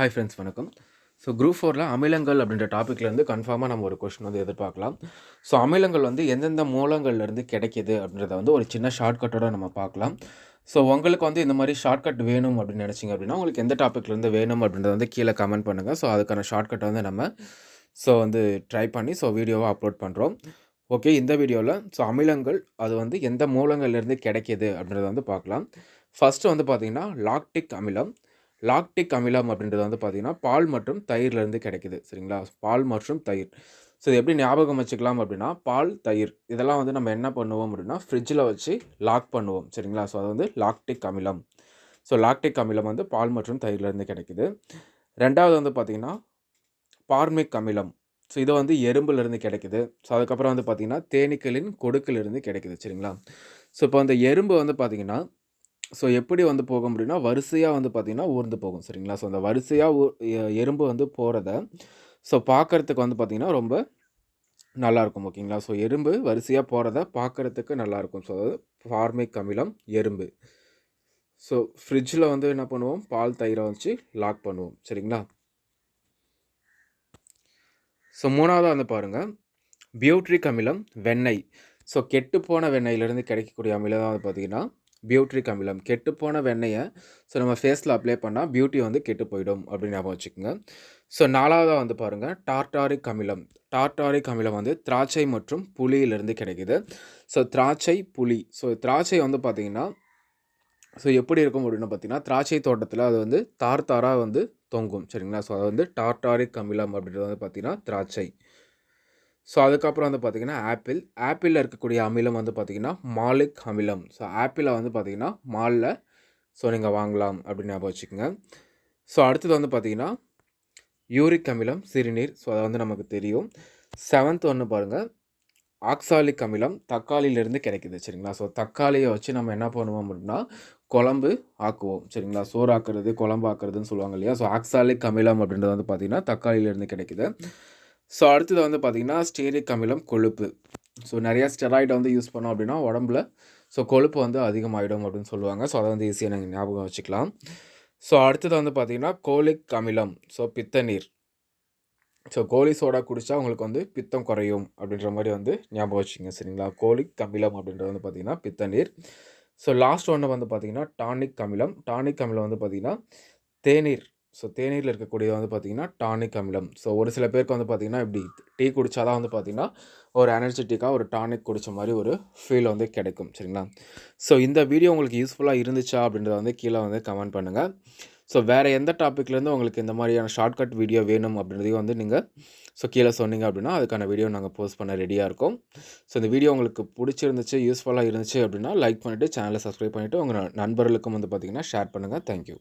Hi friends வணக்கம். So group ஃபோரில் அமிலங்கள் அப்படின்ற டாப்பிக்லேருந்து கன்ஃபார்மாக நம்ம ஒரு கொஷின் வந்து எதிர்பார்க்கலாம். ஸோ அமிலங்கள் வந்து எந்தெந்த மூலங்கள்லேருந்து கிடைக்கிது அப்படின்றத வந்து ஒரு சின்ன ஷார்ட்கட்டோட நம்ம பார்க்கலாம். ஸோ உங்களுக்கு வந்து இந்த மாதிரி ஷார்ட்கட் வேணும் அப்படின்னு நினச்சிங்க அப்படின்னா உங்களுக்கு எந்த டாப்பிக்லேருந்து வேணும் அப்படின்றத வந்து கீழே கமெண்ட் பண்ணுங்கள் ஸோ அதுக்கான ஷார்ட்கட்டை வந்து நம்ம ஸோ வந்து ட்ரை பண்ணி ஸோ வீடியோவை அப்லோட் பண்ணுறோம் ஓகே இந்த வீடியோவில் ஸோ அமிலங்கள் அது வந்து எந்த மூலங்கள்லேருந்து கிடைக்கிது அப்படின்றத வந்து பார்க்கலாம். ஃபஸ்ட்டு வந்து பார்த்திங்கன்னா லாக்டிக் அமிலம். லாக்டிக் அமிலம் அப்படின்றது வந்து பார்த்திங்கன்னா பால் மற்றும் தயிர்லேருந்து கிடைக்குது. சரிங்களா? பால் மற்றும் தயிர். ஸோ இது எப்படி ஞாபகம் வச்சுக்கலாம் அப்படின்னா பால் தயிர் இதெல்லாம் வந்து நம்ம என்ன பண்ணுவோம் அப்படின்னா ஃப்ரிட்ஜில் வச்சு லாக் பண்ணுவோம். சரிங்களா? ஸோ அது வந்து லாக்டிக் அமிலம். ஸோ லாக்டிக் அமிலம் வந்து பால் மற்றும் தயிர்லேருந்து கிடைக்குது. ரெண்டாவது வந்து பார்த்திங்கன்னா பார்மிக் அமிலம். ஸோ இது வந்து எறும்புலேருந்து கிடைக்குது. ஸோ அதுக்கப்புறம் வந்து பார்த்திங்கன்னா தேனீக்களின் கொடுக்கிலிருந்து கிடைக்குது. சரிங்களா? ஸோ இப்போ அந்த எறும்பு வந்து பார்த்திங்கன்னா ஸோ எப்படி வந்து போகும் அப்படின்னா வரிசையாக வந்து பார்த்திங்கன்னா ஊர்ந்து போகும் சரிங்களா? ஸோ அந்த வரிசையாக எறும்பு வந்து போகிறத ஸோ பார்க்கறதுக்கு வந்து பார்த்திங்கன்னா ரொம்ப நல்லாயிருக்கும் ஓகேங்களா? ஸோ எறும்பு வரிசையாக போகிறத பார்க்குறதுக்கு நல்லாயிருக்கும் ஸோ அதாவது ஃபார்மிக் அமிலம் எறும்பு. ஸோ ஃப்ரிட்ஜில் வந்து என்ன பண்ணுவோம்? பால் தயிரை வச்சு லாக் பண்ணுவோம் சரிங்களா? ஸோ மூணாவது வந்து பாருங்கள் பியூட்ரிக் அமிலம் வெண்ணெய். ஸோ கெட்டுப்போன வெண்ணெயிலேருந்து கிடைக்கக்கூடிய அமிலம் தான் வந்து பார்த்திங்கன்னா பியூட்ரிக் அமிலம் கெட்டுப்போன வெண்ணெயை ஸோ நம்ம ஃபேஸில் அப்ளை பண்ணால் பியூட்டி வந்து கெட்டு போயிடும் அப்படின்னு ஞாபகம் வச்சுக்கோங்க. ஸோ நாலாவதாக வந்து பாருங்கள் டார்டாரிக் அமிலம் டார்டாரிக் அமிலம் வந்து திராட்சை மற்றும் புளியிலிருந்து கிடைக்குது. ஸோ திராட்சை புளி. ஸோ திராட்சை வந்து பார்த்திங்கன்னா ஸோ எப்படி இருக்கும் அப்படின்னு பார்த்தீங்கன்னா திராட்சை தோட்டத்தில் அது வந்து தார் தாராக வந்து தொங்கும். சரிங்களா? ஸோ அது வந்து டார்டாரிக் அமிலம் அப்படின்றது வந்து பார்த்திங்கன்னா திராட்சை. ஸோ அதுக்கப்புறம் வந்து பார்த்திங்கன்னா ஆப்பிள் ஆப்பிளில் இருக்கக்கூடிய அமிலம் வந்து பார்த்திங்கன்னா மாலிக் அமிலம். ஸோ ஆப்பிளை வந்து பார்த்திங்கன்னா மாலில். ஸோ நீங்கள் வாங்கலாம் அப்படின்னு ஞாபகம் வச்சுக்கோங்க. ஸோ அடுத்தது வந்து பார்த்திங்கன்னா யூரிக் அமிலம் சிறுநீர். ஸோ அதை வந்து நமக்கு தெரியும். செவன்த் ஒன்று பாருங்கள் ஆக்சாலிக் அமிலம் தக்காளியிலேருந்து கிடைக்குது சரிங்களா? ஸோ தக்காளியை வச்சு நம்ம என்ன பண்ணுவோம் அப்படின்னா குழம்பு ஆக்குவோம் சரிங்களா? சோறு ஆக்குறது குழம்பு ஆக்குறதுன்னு சொல்லுவாங்க இல்லையா? ஸோ ஆக்சாலிக் அமிலம் அப்படின்றது வந்து பார்த்திங்கன்னா தக்காளியிலேருந்து கிடைக்குது. ஸோ அடுத்தது வந்து பார்த்திங்கன்னா ஸ்டேரிக் அமிலம் கொழுப்பு. ஸோ நிறையா ஸ்டெராய்டை வந்து யூஸ் பண்ணோம் அப்படின்னா உடம்புல ஸோ கொழுப்பு வந்து அதிகமாகிடும் அப்படின்னு சொல்லுவாங்க. ஸோ அதை வந்து ஈஸியாக நீங்கள் ஞாபகம் வச்சுக்கலாம். ஸோ அடுத்தது வந்து பார்த்திங்கன்னா கோலிக் அமிலம் ஸோ பித்த நீர் ஸோ கோலி சோடா குடித்தா உங்களுக்கு வந்து பித்தம் குறையும் அப்படின்ற மாதிரி வந்து ஞாபகம் வச்சுங்க சரிங்களா? கோலிக் அமிலம் அப்படின்றது வந்து பார்த்திங்கன்னா பித்த நீர் ஸோ லாஸ்ட் ஒன்று வந்து பார்த்திங்கன்னா டானிக் அமிலம். டானிக் அமிலம் வந்து பார்த்திங்கன்னா தேநீர். ஸோ தேநீரில் இருக்கக்கூடியது வந்து பார்த்திங்கன்னா டானிக் அமிலம். ஸோ ஒரு சில பேருக்கு வந்து பார்த்திங்கன்னா இப்படி டீ குடித்தா தான் வந்து பார்த்திங்கன்னா ஒரு எனர்ஜெட்டிக்காக ஒரு டானிக் குடித்த மாதிரி ஒரு ஃபீல் வந்து கிடைக்கும். சரிங்களா? ஸோ இந்த வீடியோ உங்களுக்கு யூஸ்ஃபுல்லாக இருந்துச்சா அப்படின்றத வந்து கீழே வந்து கமெண்ட் பண்ணுங்கள் ஸோ வேறு எந்த டாப்பிக்லேருந்து உங்களுக்கு இந்த மாதிரியான ஷார்ட்கட் வீடியோ வேணும் அப்படின்றதையும் வந்து நீங்கள் ஸோ கீழே சொன்னீங்க அப்படின்னா அதுக்கான வீடியோ நாங்கள் போஸ்ட் பண்ண ரெடியாக இருக்கோம். ஸோ இந்த வீடியோ உங்களுக்கு பிடிச்சிருந்துச்சு யூஸ்ஃபுல்லாக இருந்துச்சு அப்படின்னா லைக் பண்ணிவிட்டு சேனலை சப்ஸ்கிரைப் பண்ணிவிட்டு உங்கள் நண்பர்களுக்கும் வந்து பார்த்திங்கன்னா ஷேர் பண்ணுங்கள் தேங்க்யூ